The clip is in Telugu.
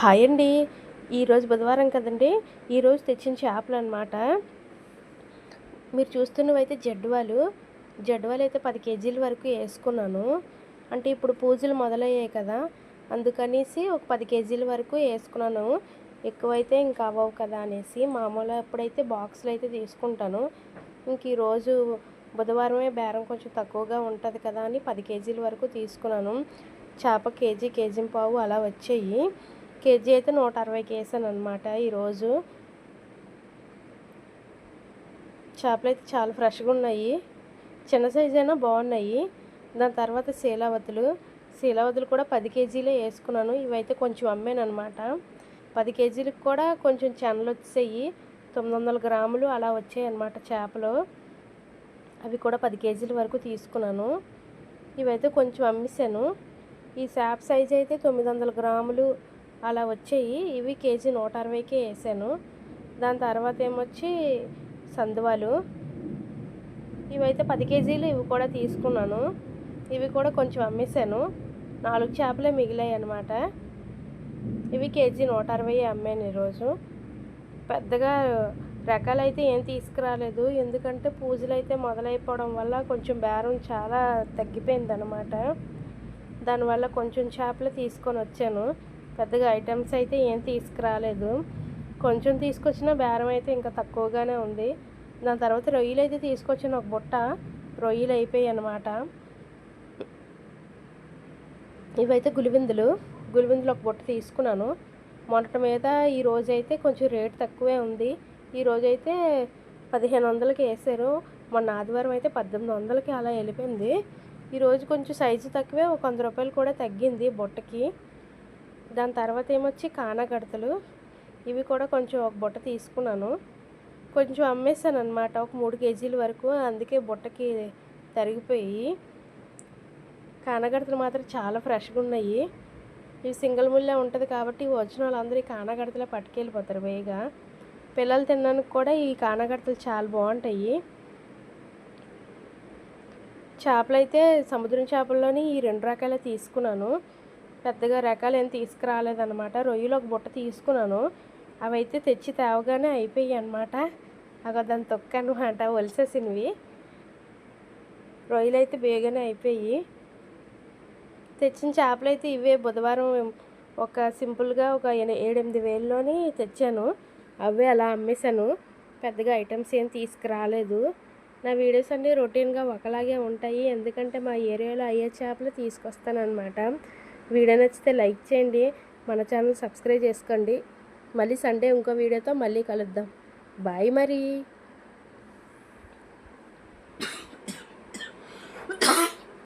హాయ్ అండి. ఈరోజు బుధవారం కదండి. ఈరోజు తెచ్చిన చేపలు అనమాట మీరు చూస్తున్నవైతే జడ్వాలు. జడ్వాలు అయితే పది కేజీల వరకు వేసుకున్నాను. అంటే ఇప్పుడు పూజలు మొదలయ్యాయి కదా. అందుకనేసి ఒక పది కేజీల వరకు వేసుకున్నాను. ఎక్కువైతే ఇంకా అవ్వవు కదా అనేసి మామూలు అప్పుడైతే బాక్సులు అయితే తీసుకుంటాను. ఇంక ఈరోజు బుధవారమే బేరం కొంచెం తక్కువగా ఉంటుంది కదా అని పది కేజీల వరకు తీసుకున్నాను. చేప కేజీ కేజీ పావు అలా వచ్చాయి. కేజీ అయితే నూట అరవైకి వేసాను అనమాట ఈరోజు. చేపలు అయితే చాలా ఫ్రెష్గా ఉన్నాయి. చిన్న సైజు అయినా బాగున్నాయి. దాని తర్వాత శీలావతులు. శీలావతులు కూడా పది కేజీలే వేసుకున్నాను. ఇవైతే కొంచెం అమ్మాను అనమాట పది కేజీలకు కూడా కొంచెం చెనలు వచ్చాయి. తొమ్మిది వందల గ్రాములు అలా వచ్చాయి అన్నమాట చేపలు. అవి కూడా పది కేజీల వరకు తీసుకున్నాను. ఇవైతే కొంచెం అమ్మేశాను. ఈ చేప సైజ్ అయితే తొమ్మిది వందల గ్రాములు అలా వచ్చాయి. ఇవి కేజీ నూట అరవైకే వేసాను. దాని తర్వాత ఏమొచ్చి? సందువాలు. ఇవైతే పది కేజీలు ఇవి కూడా తీసుకున్నాను. ఇవి కూడా కొంచెం అమ్మేశాను. నాలుగు చేపలే మిగిలాయి అనమాట ఇవి కేజీ నూట అరవై అమ్మాను ఈరోజు. పెద్దగా రకాలు అయితే ఏం తీసుకురాలేదు. ఎందుకంటే పూజలు అయితే మొదలైపోవడం వల్ల కొంచెం బేరం చాలా తగ్గిపోయింది అనమాట దానివల్ల కొంచెం చేపలు తీసుకొని వచ్చాను. పెద్దగా ఐటమ్స్ అయితే ఏం తీసుకురాలేదు. కొంచెం తీసుకొచ్చిన బేరం అయితే ఇంకా తక్కువగానే ఉంది. దాని తర్వాత రొయ్యలు అయితే తీసుకొచ్చిన ఒక బుట్ట రొయ్యలు అయిపోయాయి అనమాట ఇవైతే గులివిందులు గులివిందులు ఒక బుట్ట తీసుకున్నాను. మొన్నటి మీద ఈ రోజైతే కొంచెం రేట్ తక్కువే ఉంది. ఈ రోజైతే పదిహేను వందలకి వేసారు. మొన్న ఆదివారం అయితే పద్దెనిమిది వందలకి అలా వెళ్ళిపోయింది. ఈరోజు కొంచెం సైజు తక్కువే ఒక వంద రూపాయలు కూడా తగ్గింది బుట్టకి. దాని తర్వాత ఏమొచ్చి కానగడతలు ఇవి కూడా కొంచెం ఒక బుట్ట తీసుకున్నాను. కొంచెం అమ్మేసాను అనమాట ఒక మూడు కేజీల వరకు అందుకే బుట్టకి తరిగిపోయి. కానగడతలు మాత్రం చాలా ఫ్రెష్గా ఉన్నాయి. ఇవి సింగిల్ ముళ్ళే ఉంటుంది కాబట్టి వచ్చిన వాళ్ళందరూ ఈ కానగడతలే పట్టుకెళ్ళిపోతారు వేగా. పిల్లలు తినడానికి కూడా ఈ కానగడతలు చాలా బాగుంటాయి. చేపలు అయితే సముద్రం చేపల్లోని ఈ రెండు రకాల తీసుకున్నాను. పెద్దగా రకాలు ఏం తీసుకురాలేదన్నమాట. రొయ్యలు ఒక బుట్ట తీసుకున్నాను. అవైతే తెచ్చి తేవగానే అయిపోయాయి అనమాట అగో దాని తొక్క అనమాట ఒలిసేసినవి. రొయ్యలు అయితే బేగానే అయిపోయి. తెచ్చిన చేపలు అయితే ఇవే. బుధవారం ఒక సింపుల్గా ఒక ఏడెనిమిది వేలలోని తెచ్చాను. అవే అలా అమ్మేశాను. పెద్దగా ఐటమ్స్ ఏం తీసుకురాలేదు. నా వీడియోస్ అన్నీ రొటీన్గా ఒకలాగే ఉంటాయి. ఎందుకంటే మా ఏరియాలో అయ్యే చేపలు తీసుకొస్తానన్నమాట. వీడియో నచ్చితే లైక్ చేయండి మన ఛానల్ సబ్స్క్రైబ్ చేసుకోండి. మళ్ళీ సండే ఇంకో వీడియోతో మళ్ళీ కలుద్దాం. బాయ్ మరి.